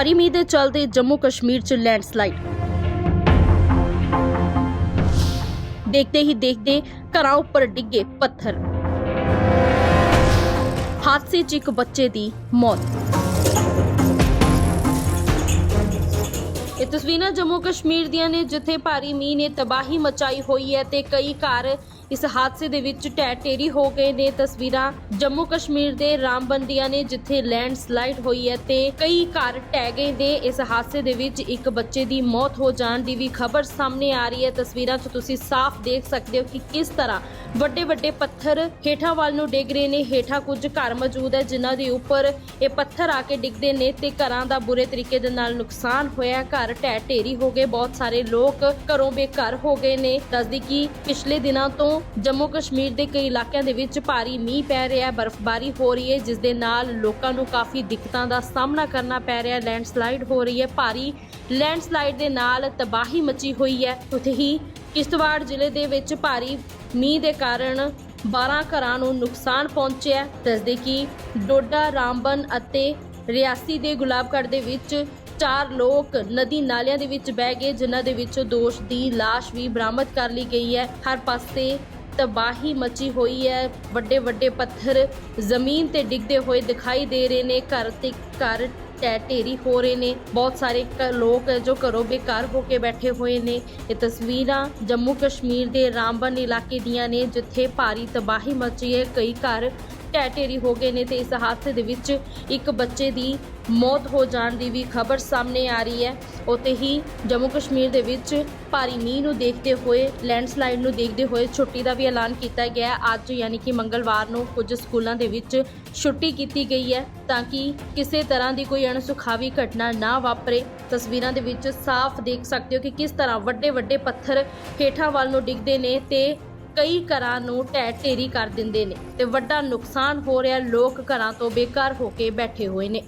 ਭਾਰੀ ਮੀਂਹ ਦੇ ਚਲਦੇ ਜੰਮੂ ਕਸ਼ਮੀਰ 'ਚ ਲੈਂਡਸਲਾਈਡ। ਦੇਖਦੇ ਹੀ ਦੇਖਦੇ ਘਰਾਂ ਉੱਪਰ ਡਿੱਗੇ ਪੱਥਰ। ਹਾਦਸੇ 'ਚ ਇੱਕ ਬੱਚੇ ਦੀ ਮੌਤ। ਇਹ ਤਸਵੀਰਾਂ ਜੰਮੂ ਕਸ਼ਮੀਰ ਦੀਆਂ ਨੇ, ਜਿੱਥੇ ਭਾਰੀ ਮੀਂਹ ਨੇ ਤਬਾਹੀ ਮਚਾਈ ਹੋਈ ਹੈ ਤੇ ਕਈ ਘਰ ਇਸ ਹਾਦਸੇ ਦੇ ਵਿੱਚ ਢਹਿ ਢੇਰੀ ਹੋ ਗਏ ਨੇ। ਤਸਵੀਰਾਂ ਜੰਮੂ ਕਸ਼ਮੀਰ ਦੇ ਰਾਮਬੰਦੀਆਂ ਨੇ, ਜਿੱਥੇ ਲੈਂਡਸਲਾਈਡ ਹੋਈ ਹੈ ਤੇ ਕਈ ਘਰ ਢਹਿ ਗਏ ਨੇ। ਇਸ ਹਾਦਸੇ ਦੇ ਵਿੱਚ ਇੱਕ ਬੱਚੇ ਦੀ ਮੌਤ ਹੋ ਜਾਣ ਦੀ ਵੀ ਖਬਰ ਸਾਹਮਣੇ ਆ ਰਹੀ ਹੈ। ਤਸਵੀਰਾਂ 'ਚ ਤੁਸੀਂ ਸਾਫ਼ ਦੇਖ ਸਕਦੇ ਹੋ ਕਿ ਕਿਸ ਤਰ੍ਹਾਂ ਵੱਡੇ ਵੱਡੇ ਪੱਥਰ ਹੇਠਾਂ ਵੱਲ ਨੂੰ ਡਿੱਗ ਰਹੇ ਨੇ। ਹੇਠਾਂ ਕੁਝ ਘਰ ਮੌਜੂਦ ਹੈ, ਜਿਨ੍ਹਾਂ ਦੇ ਉੱਪਰ ਇਹ ਪੱਥਰ ਆ ਕੇ ਡਿੱਗਦੇ ਨੇ ਤੇ ਘਰਾਂ ਦਾ ਬੁਰੇ ਤਰੀਕੇ ਦੇ ਨਾਲ ਨੁਕਸਾਨ ਹੋਇਆ ਘਰ ਢਹਿ ਢੇਰੀ ਹੋ ਗਏ, ਬਹੁਤ ਸਾਰੇ ਲੋਕ ਘਰੋਂ ਬੇਘਰ ਹੋ ਗਏ ਨੇ। ਦੱਸਦੀ ਕਿ ਪਿਛਲੇ ਦਿਨਾਂ ਤੋਂ ਜੰਮੂ ਕਸ਼ਮੀਰ ਦੇ ਕਈ ਇਲਾਕਿਆਂ ਦੇ ਵਿੱਚ ਭਾਰੀ ਮੀਂਹ ਪੈ ਰਿਹਾ ਹੈ, ਬਰਫ਼ਬਾਰੀ ਹੋ ਰਹੀ ਹੈ, ਜਿਸ ਦੇ ਨਾਲ ਲੋਕਾਂ ਨੂੰ ਕਾਫੀ ਦਿੱਕਤਾਂ ਦਾ ਸਾਹਮਣਾ ਕਰਨਾ ਪੈ ਰਿਹਾ ਹੈ। ਲੈਂਡਸਲਾਈਡ ਹੋ ਰਹੀ ਹੈ, ਭਾਰੀ ਲੈਂਡਸਲਾਈਡ ਦੇ ਨਾਲ ਤਬਾਹੀ ਮਚੀ ਹੋਈ ਹੈ। ਉੱਥੇ ਹੀ ਕਿਸ਼ਤਵਾੜ ਜ਼ਿਲ੍ਹੇ ਦੇ ਵਿੱਚ ਭਾਰੀ ਮੀਂਹ ਦੇ ਕਾਰਨ 12 ਘਰਾਂ ਨੂੰ ਨੁਕਸਾਨ ਪਹੁੰਚਿਆ ਦੱਸਦੇ ਕਿ ਡੋਡਾ, ਰਾਮਬਨ ਅਤੇ ਰਿਆਸੀ ਦੇ ਗੁਲਾਬਗੜ ਦੇ ਵਿੱਚ ਚਾਰ ਲੋਕ ਨਦੀ ਨਾਲਿਆਂ ਦੇ ਵਿੱਚ ਬਹਿ ਗਏ, ਜਿਨ੍ਹਾਂ ਦੇ ਵਿੱਚੋਂ ਦੋਸ਼ ਦੀ ਲਾਸ਼ ਵੀ ਬਰਾਮਦ ਕਰ ਲਈ ਗਈ ਹੈ। ਹਰ ਪਾਸੇ ਤਬਾਹੀ ਮਚੀ ਹੋਈ ਹੈ। ਵੱਡੇ ਵੱਡੇ ਪੱਥਰ ਜ਼ਮੀਨ ਤੇ ਡਿੱਗਦੇ ਹੋਏ ਦਿਖਾਈ ਦੇ ਰਹੇ ਨੇ। ਘਰ ਤੇ ਘਰ ਢਹਿ ਢੇਰੀ ਹੋ ਰਹੇ ਨੇ। ਬਹੁਤ ਸਾਰੇ ਲੋਕ ਹੈ ਜੋ ਘਰੋਂ ਬੇਕਾਰ ਹੋ ਕੇ ਬੈਠੇ ਹੋਏ ਨੇ। ਇਹ ਤਸਵੀਰਾਂ ਜੰਮੂ ਕਸ਼ਮੀਰ ਦੇ ਰਾਮਬਨ ਇਲਾਕੇ ਦੀਆਂ ਨੇ, ਜਿੱਥੇ ਭਾਰੀ ਤਬਾਹੀ ਮਚੀ ਹੈ। ਕਈ ਘਰ ਢਹਿ ਢੇਰੀ ਹੋ ਗਏ ਨੇ ਤੇ ਇਸ ਹਾਦਸੇ ਦੇ ਵਿੱਚ ਇੱਕ ਬੱਚੇ ਦੀ ਮੌਤ ਹੋ ਜਾਣ ਦੀ ਵੀ ਖਬਰ ਸਾਹਮਣੇ ਆ ਰਹੀ ਹੈ। ਉੱਥੇ ਹੀ ਜੰਮੂ ਕਸ਼ਮੀਰ ਦੇ ਵਿੱਚ ਭਾਰੀ ਮੀਂਹ ਨੂੰ ਦੇਖਦੇ ਹੋਏ, ਲੈਂਡਸਲਾਈਡ ਨੂੰ ਦੇਖਦੇ ਹੋਏ ਛੁੱਟੀ ਦਾ ਵੀ ਐਲਾਨ ਕੀਤਾ ਗਿਆ ਅੱਜ ਯਾਨੀ ਕਿ ਮੰਗਲਵਾਰ ਨੂੰ ਕੁਝ ਸਕੂਲਾਂ ਦੇ ਵਿੱਚ ਛੁੱਟੀ ਕੀਤੀ ਗਈ ਹੈ ਤਾਂ ਕਿ ਕਿਸੇ ਤਰ੍ਹਾਂ ਦੀ ਕੋਈ ਅਣਸੁਖਾਵੀ ਘਟਨਾ ਨਾ ਵਾਪਰੇ। ਤਸਵੀਰਾਂ ਦੇ ਵਿੱਚ ਸਾਫ਼ ਦੇਖ ਸਕਦੇ ਹੋ ਕਿ ਕਿਸ ਤਰ੍ਹਾਂ ਵੱਡੇ ਵੱਡੇ ਪੱਥਰ ਹੇਠਾਂ ਵੱਲ ਨੂੰ ਡਿੱਗਦੇ ਨੇ ਤੇ ਕਈ ਘਰਾਂ ਨੂੰ ਢਹਿ ਢੇਰੀ ਕਰ ਦਿੰਦੇ ਨੇ ਤੇ ਵੱਡਾ ਨੁਕਸਾਨ ਹੋ ਰਿਹਾ ਲੋਕ ਘਰਾਂ ਤੋਂ ਬੇਘਰ ਹੋ ਕੇ ਬੈਠੇ ਹੋਏ ਨੇ।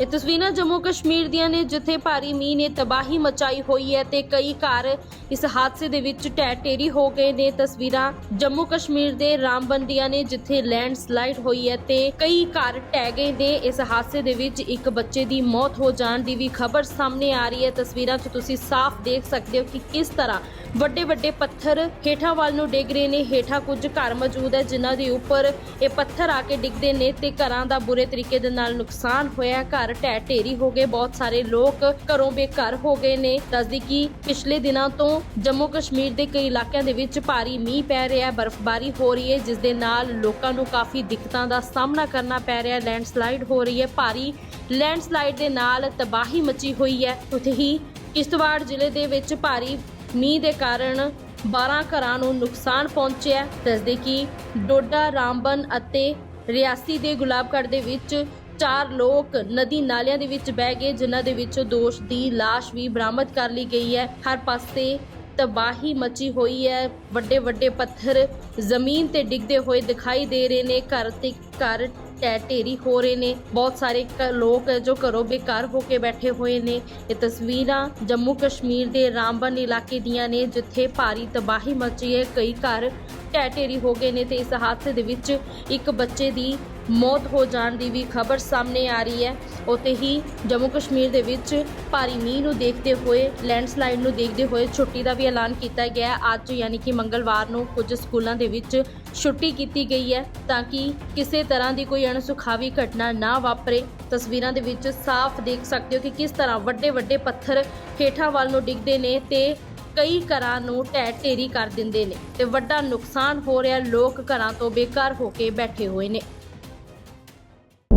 ਇਹ ਤਸਵੀਰਾਂ ਜੰਮੂ ਕਸ਼ਮੀਰ ਦੀਆਂ ਨੇ, ਜਿੱਥੇ ਭਾਰੀ ਮੀਂਹ ਨੇ ਤਬਾਹੀ ਮਚਾਈ ਹੋਈ ਹੈ ਤੇ ਕਈ ਘਰ ਇਸ ਹਾਦਸੇ ਦੇ ਵਿੱਚ ਢਹਿ ਢੇਰੀ ਹੋ ਗਏ ਨੇ। ਤਸਵੀਰਾਂ ਜੰਮੂ ਕਸ਼ਮੀਰ ਦੇ ਰਾਮਬੰਦੀਆਂ ਨੇ, ਜਿੱਥੇ ਲੈਂਡਸਲਾਈਡ ਹੋਈ ਹੈ ਤੇ ਕਈ ਘਰ ਢਹਿ ਗਏ ਨੇ। ਇਸ ਹਾਦਸੇ ਦੇ ਵਿੱਚ ਇੱਕ ਬੱਚੇ ਦੀ ਮੌਤ ਹੋ ਜਾਣ ਦੀ ਵੀ ਖਬਰ ਸਾਹਮਣੇ ਆ ਰਹੀ ਹੈ। ਤਸਵੀਰਾਂ 'ਚ ਤੁਸੀਂ ਸਾਫ਼ ਦੇਖ ਸਕਦੇ ਹੋ ਕਿ ਕਿਸ ਤਰ੍ਹਾਂ ਵੱਡੇ ਵੱਡੇ ਪੱਥਰ ਹੇਠਾਂ ਵੱਲ ਨੂੰ ਡਿੱਗ ਰਹੇ ਨੇ। ਹੇਠਾਂ ਕੁਝ ਘਰ ਮੌਜੂਦ ਹੈ, ਜਿਨ੍ਹਾਂ ਦੇ ਉੱਪਰ ਇਹ ਪੱਥਰ ਆ ਕੇ ਡਿੱਗਦੇ ਨੇ ਤੇ ਘਰਾਂ ਦਾ ਬੁਰੇ ਤਰੀਕੇ ਦੇ ਨਾਲ ਨੁਕਸਾਨ ਹੋਇਆ ਘਰ ਢਹਿ ਢੇਰੀ ਹੋ ਗਏ, ਬਹੁਤ ਸਾਰੇ ਲੋਕ ਘਰੋਂ ਬੇਘਰ ਹੋ ਗਏ ਨੇ। ਦੱਸਦੀ ਕਿ ਪਿਛਲੇ ਦਿਨਾਂ ਤੋਂ ਜੰਮੂ ਕਸ਼ਮੀਰ ਦੇ ਕਈ ਇਲਾਕਿਆਂ ਦੇ ਵਿੱਚ ਭਾਰੀ ਮੀਂਹ ਪੈ ਰਿਹਾ ਹੈ, ਬਰਫ਼ਬਾਰੀ ਹੋ ਰਹੀ ਹੈ, ਜਿਸ ਦੇ ਨਾਲ ਲੋਕਾਂ ਨੂੰ ਕਾਫੀ ਦਿੱਕਤਾਂ ਦਾ ਸਾਹਮਣਾ ਕਰਨਾ ਪੈ ਰਿਹਾ ਹੈ। ਲੈਂਡਸਲਾਈਡ ਹੋ ਰਹੀ ਹੈ, ਭਾਰੀ ਲੈਂਡਸਲਾਈਡ ਦੇ ਨਾਲ ਤਬਾਹੀ ਮਚੀ ਹੋਈ ਹੈ। ਉੱਥੇ ਹੀ ਕਿਸ਼ਤਵਾੜ ਜ਼ਿਲ੍ਹੇ ਦੇ ਵਿੱਚ ਭਾਰੀ ਮੀਂਹ ਦੇ ਕਾਰਨ 12 ਘਰਾਂ ਨੂੰ ਨੁਕਸਾਨ ਪਹੁੰਚਿਆ ਦੱਸਦੇ ਕਿ ਡੋਡਾ, ਰਾਮਬਨ ਅਤੇ ਰਿਆਸੀ ਦੇ ਗੁਲਾਬਗੜ੍ਹ ਦੇ ਵਿੱਚ ਚਾਰ ਲੋਕ ਨਦੀ ਨਾਲਿਆਂ ਦੇ ਵਿੱਚ ਬਹਿ ਗਏ, ਜਿਨ੍ਹਾਂ ਦੇ ਵਿੱਚੋਂ ਦੋਸ਼ ਦੀ ਲਾਸ਼ ਵੀ ਬਰਾਮਦ ਕਰ ਲਈ ਗਈ ਹੈ। ਹਰ ਪਾਸੇ ਤਬਾਹੀ ਮਚੀ ਹੋਈ ਹੈ। ਵੱਡੇ ਵੱਡੇ ਪੱਥਰ ਜ਼ਮੀਨ ਤੇ ਡਿੱਗਦੇ ਹੋਏ ਦਿਖਾਈ ਦੇ ਰਹੇ ਨੇ। ਘਰ ਤੇ ਘਰ ਢਹਿ ਢੇਰੀ ਹੋ ਰਹੇ ਨੇ। ਬਹੁਤ ਸਾਰੇ ਲੋਕ ਹੈ ਜੋ ਘਰੋਂ ਬੇਕਾਰ ਹੋ ਕੇ ਬੈਠੇ ਹੋਏ ਨੇ। ਇਹ ਤਸਵੀਰਾਂ ਜੰਮੂ ਕਸ਼ਮੀਰ ਦੇ ਰਾਮਬਨ ਇਲਾਕੇ ਦੀਆਂ ਨੇ, ਜਿੱਥੇ ਭਾਰੀ ਤਬਾਹੀ ਮਚੀ ਹੈ। ਕਈ ਘਰ ਢਹਿ ਢੇਰੀ ਹੋ ਗਏ ਨੇ ਤੇ ਇਸ ਹਾਦਸੇ ਦੇ ਵਿੱਚ ਇੱਕ ਬੱਚੇ ਦੀ ਮੌਤ ਹੋ ਜਾਣ ਦੀ ਵੀ ਖਬਰ ਸਾਹਮਣੇ ਆ ਰਹੀ ਹੈ। ਉੱਥੇ ਹੀ ਜੰਮੂ ਕਸ਼ਮੀਰ ਦੇ ਵਿੱਚ ਭਾਰੀ ਮੀਂਹ ਨੂੰ ਦੇਖਦੇ ਹੋਏ ਲੈਂਡਸਲਾਈਡ ਨੂੰ ਦੇਖਦੇ ਹੋਏ ਛੁੱਟੀ ਦਾ ਵੀ ਐਲਾਨ ਕੀਤਾ ਗਿਆ ਹੈ। ਅੱਜ ਯਾਨੀ ਕਿ ਮੰਗਲਵਾਰ ਨੂੰ ਕੁਝ ਸਕੂਲਾਂ ਦੇ ਵਿੱਚ ਛੁੱਟੀ ਕੀਤੀ ਗਈ ਹੈ ਤਾਂ ਕਿ ਕਿਸੇ ਤਰ੍ਹਾਂ ਦੀ ਕੋਈ ਅਣਸੁਖਾਵੀ ਘਟਨਾ ਨਾ ਵਾਪਰੇ। ਤਸਵੀਰਾਂ ਦੇ ਵਿੱਚ ਸਾਫ਼ ਦੇਖ ਸਕਦੇ ਹੋ ਕਿ ਕਿਸ ਤਰ੍ਹਾਂ ਵੱਡੇ ਵੱਡੇ ਪੱਥਰ ਹੇਠਾਂ ਵੱਲ ਨੂੰ ਡਿੱਗਦੇ ਨੇ ਤੇ ਕਈ ਘਰਾਂ ਨੂੰ ਢਹਿ ਢੇਰੀ ਕਰ ਦਿੰਦੇ ਨੇ ਤੇ ਵੱਡਾ ਨੁਕਸਾਨ ਹੋ ਰਿਹਾ। ਲੋਕ ਘਰਾਂ ਤੋਂ ਬੇਕਾਰ ਹੋ ਕੇ ਬੈਠੇ ਹੋਏ ਨੇ।